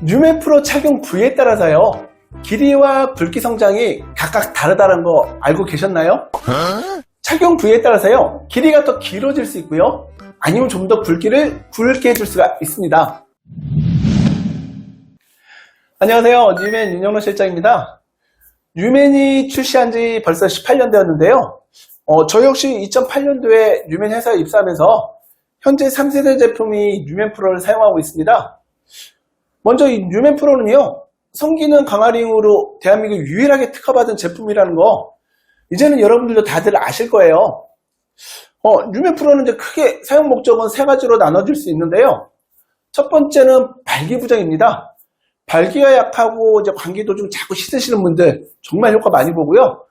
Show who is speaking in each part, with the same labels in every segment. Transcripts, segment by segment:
Speaker 1: 뉴멘 프로 착용 부위에 따라서요. 길이와 굵기 성장이 각각 다르다는 거 알고 계셨나요? 착용 부위에 따라서요. 길이가 더 길어질 수 있고요. 아니면 좀더 굵기를 굵게 해줄 수가 있습니다. 안녕하세요. 뉴멘 윤영로 실장입니다. 뉴멘이 출시한 지 벌써 18년 되었는데요. 어, 저 역시 2008년도에 뉴멘 회사에 입사하면서 현재 3세대 제품이 뉴멘 프로를 사용하고 있습니다. 먼저 이 뉴멘 프로는요, 성기능 강화링으로 대한민국 유일하게 특허받은 제품이라는 거, 이제는 여러분들도 다들 아실 거예요. 어, 뉴멘 프로는 이제 크게 사용 목적은 세 가지로 나눠질 수 있는데요. 첫 번째는 발기부정입니다. 발기가 약하고 이제 감기 도중 자꾸 씻으시는 분들 정말 효과 많이 보고요.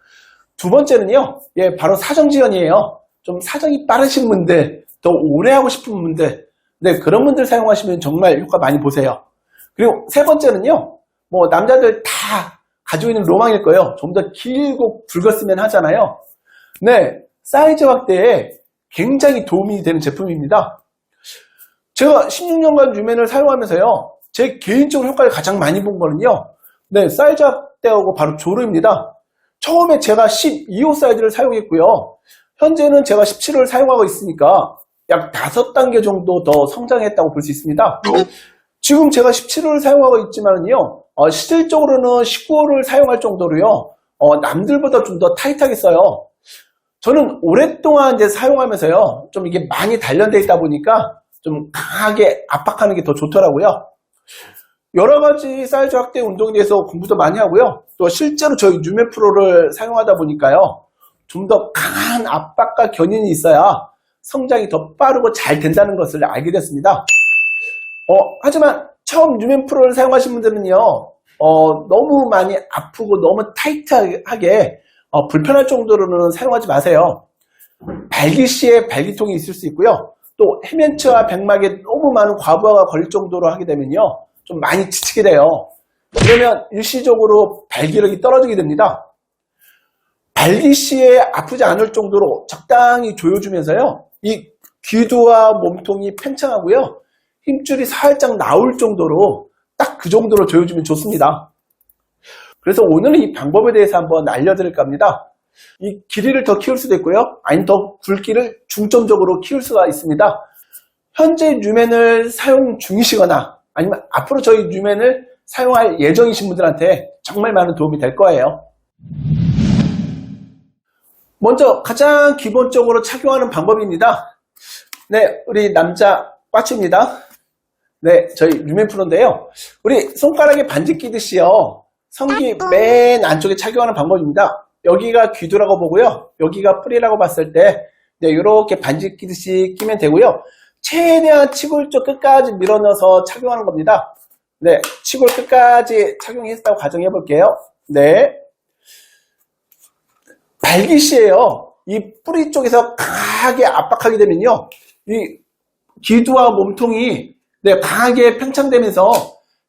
Speaker 1: 두 번째는요, 예, 바로 사정 지연이에요. 좀 사정이 빠르신 분들, 더 오래 하고 싶은 분들, 네, 그런 분들 사용하시면 정말 효과 많이 보세요. 그리고 세 번째는요, 뭐, 남자들 다 가지고 있는 로망일 거예요. 좀 더 길고 굵었으면 하잖아요. 네, 사이즈 확대에 굉장히 도움이 되는 제품입니다. 제가 16년간 뉴맨을 사용하면서요, 제 개인적으로 효과를 가장 많이 본 거는요, 네, 사이즈 확대하고 바로 조르입니다. 처음에 제가 12호 사이즈를 사용했고요. 현재는 제가 17호를 사용하고 있으니까 약 5단계 정도 더 성장했다고 볼 수 있습니다. 지금 제가 17호를 사용하고 있지만요, 어, 실질적으로는 19호를 사용할 정도로요, 어, 남들보다 좀 더 타이트하게 써요. 저는 오랫동안 이제 사용하면서요, 좀 이게 많이 단련되어 있다 보니까 좀 강하게 압박하는 게 더 좋더라고요. 여러 가지 사이즈 확대 운동에 대해서 공부도 많이 하고요. 또 실제로 저희 뉴메 프로를 사용하다 보니까요. 좀 더 강한 압박과 견인이 있어야 성장이 더 빠르고 잘 된다는 것을 알게 됐습니다. 어, 하지만 처음 뉴맨 프로를 사용하신 분들은요, 어, 너무 많이 아프고 너무 타이트하게 어, 불편할 정도로는 사용하지 마세요. 발기 시에 발기통이 있을 수 있고요. 또 해면체와 백막에 너무 많은 과부하가 걸릴 정도로 하게 되면요, 좀 많이 지치게 돼요. 그러면 일시적으로 발기력이 떨어지게 됩니다. 발기 시에 아프지 않을 정도로 적당히 조여주면서요, 이 귀두와 몸통이 팽창하고요, 힘줄이 살짝 나올 정도로 딱 그 정도로 조여주면 좋습니다. 그래서 오늘은 이 방법에 대해서 한번 알려드릴까 합니다. 이 길이를 더 키울 수도 있고요. 아니면 더 굵기를 중점적으로 키울 수가 있습니다. 현재 뉴맨을 사용 중이시거나 아니면 앞으로 저희 뉴맨을 사용할 예정이신 분들한테 정말 많은 도움이 될 거예요. 먼저 가장 기본적으로 착용하는 방법입니다. 네, 우리 남자 빠치입니다. 네, 저희 뉴맨 프로인데요. 우리 손가락에 반지 끼듯이요. 성기 맨 안쪽에 착용하는 방법입니다. 여기가 귀두라고 보고요. 여기가 뿌리라고 봤을 때 네, 이렇게 반지 끼듯이 끼면 되고요. 최대한 치골 쪽 끝까지 밀어넣어서 착용하는 겁니다. 네, 치골 끝까지 착용했다고 가정해 볼게요. 네. 발기시에요. 이 뿌리 쪽에서 강하게 압박하게 되면요. 이 기두와 몸통이 네, 강하게 팽창되면서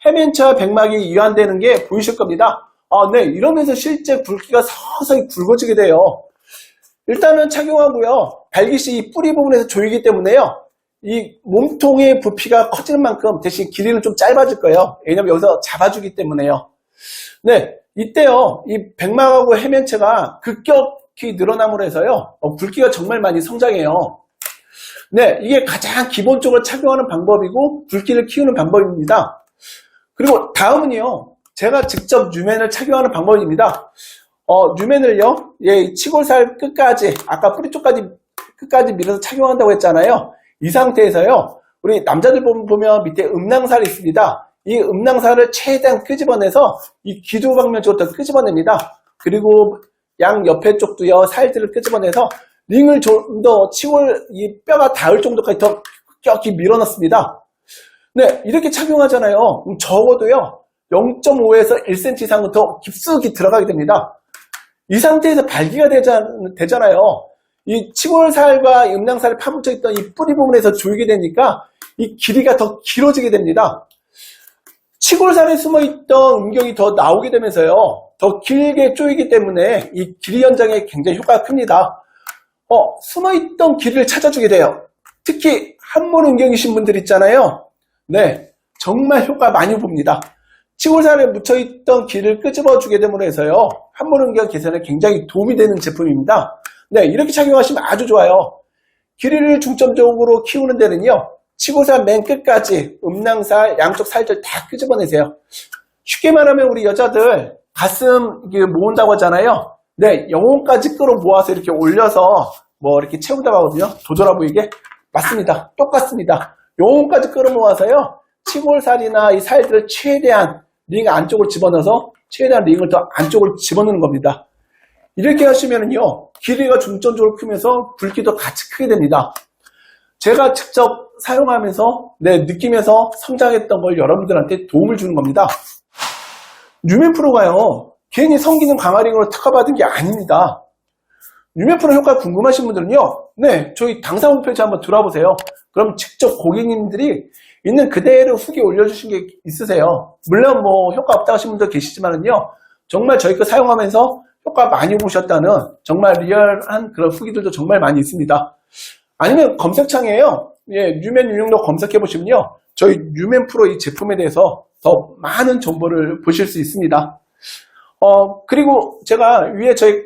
Speaker 1: 해면체와 백막이 이완되는 게 보이실 겁니다. 아, 네, 이러면서 실제 굵기가 서서히 굵어지게 돼요. 일단은 착용하고요. 발기시 이 뿌리 부분에서 조이기 때문에요. 이 몸통의 부피가 커지는 만큼 대신 길이는 좀 짧아질 거예요. 왜냐면 여기서 잡아주기 때문에요. 네, 이때요. 이 백막하고 해면체가 급격히 늘어남으로 해서요. 어, 굵기가 정말 많이 성장해요. 네, 이게 가장 기본적으로 착용하는 방법이고 굵기를 키우는 방법입니다. 그리고 다음은요. 제가 직접 뉴맨을 착용하는 방법입니다. 어, 뉴맨을요. 예, 치골살 끝까지 아까 뿌리 쪽까지 끝까지 밀어서 착용한다고 했잖아요. 이 상태에서요. 우리 남자들 보면 밑에 음낭살이 있습니다. 이 음낭살을 최대한 끄집어내서 이 기두 방면 더 끄집어냅니다. 그리고 양 옆에 쪽도요. 살들을 끄집어내서 링을 좀 더 치골 이 뼈가 닿을 정도까지 더 껴기 밀어넣습니다. 네, 이렇게 착용하잖아요. 적어도요. 0.5에서 1cm 이상은 더 깊숙이 들어가게 됩니다. 이 상태에서 발기가 되자, 되잖아요. 이 치골살과 음낭살을 파묻혀 있던 이 뿌리 부분에서 조이게 되니까 이 길이가 더 길어지게 됩니다. 치골살에 숨어 있던 음경이 더 나오게 되면서요. 더 길게 조이기 때문에 이 길이 연장에 굉장히 효과가 큽니다. 어, 숨어있던 길을 찾아주게 돼요. 특히 한몰 음경이신 분들 있잖아요. 네. 정말 효과 많이 봅니다. 치골살에 묻혀있던 기를 끄집어주게 됨으로 해서요. 함몰응경 개선에 굉장히 도움이 되는 제품입니다. 네, 이렇게 착용하시면 아주 좋아요. 길이를 중점적으로 키우는 데는요. 치골살 맨 끝까지 음낭살, 양쪽 살들 다 끄집어내세요. 쉽게 말하면 우리 여자들 가슴 모은다고 하잖아요. 네, 영혼까지 끌어 모아서 이렇게 올려서 뭐 이렇게 채우다가 하거든요. 도전하 보이게 맞습니다. 똑같습니다. 영혼까지 끌어 모아서요. 치골살이나 이 살들을 최대한 링 안쪽으로 집어넣어서 최대한 링을 더 안쪽으로 집어넣는 겁니다. 이렇게 하시면은요, 길이가 중점적으로 크면서 굵기도 같이 크게 됩니다. 제가 직접 사용하면서 네, 느끼면서 성장했던 걸 여러분들한테 도움을 주는 겁니다. 뉴멘프로가요, 괜히 성기능 강화링으로 특허받은 게 아닙니다. 뉴멘프로 효과 궁금하신 분들은요, 네, 저희 당사 홈페이지 한번 들어보세요. 그럼 직접 고객님들이 있는 그대로 후기 올려주신 게 있으세요. 물론 뭐 효과 없다 하신 분들 계시지만은요, 정말 저희 거 사용하면서 효과 많이 보셨다는 정말 리얼한 그런 후기들도 정말 많이 있습니다. 아니면 검색창에요. 예, 뉴맨 유용도 검색해 보시면요. 저희 뉴맨 프로 이 제품에 대해서 더 많은 정보를 보실 수 있습니다. 어, 그리고 제가 위에 저희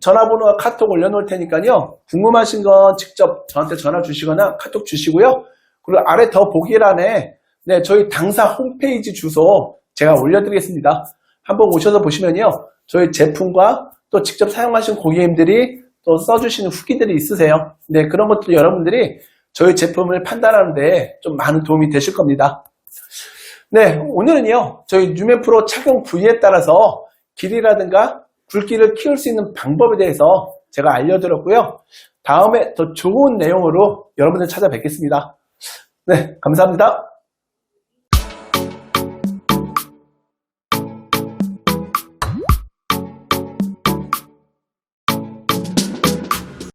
Speaker 1: 전화번호와 카톡 올려놓을 테니까요. 궁금하신 건 직접 저한테 전화 주시거나 카톡 주시고요. 그리고 아래 더 보기란에 네, 저희 당사 홈페이지 주소 제가 올려드리겠습니다. 한번 오셔서 보시면요. 저희 제품과 또 직접 사용하신 고객님들이 또 써주시는 후기들이 있으세요. 네, 그런 것도 여러분들이 저희 제품을 판단하는데 좀 많은 도움이 되실 겁니다. 네, 오늘은요, 저희 뉴맨 프로 착용 부위에 따라서 길이라든가 굵기를 키울 수 있는 방법에 대해서 제가 알려드렸고요. 다음에 더 좋은 내용으로 여러분들 찾아뵙겠습니다. 네, 감사합니다.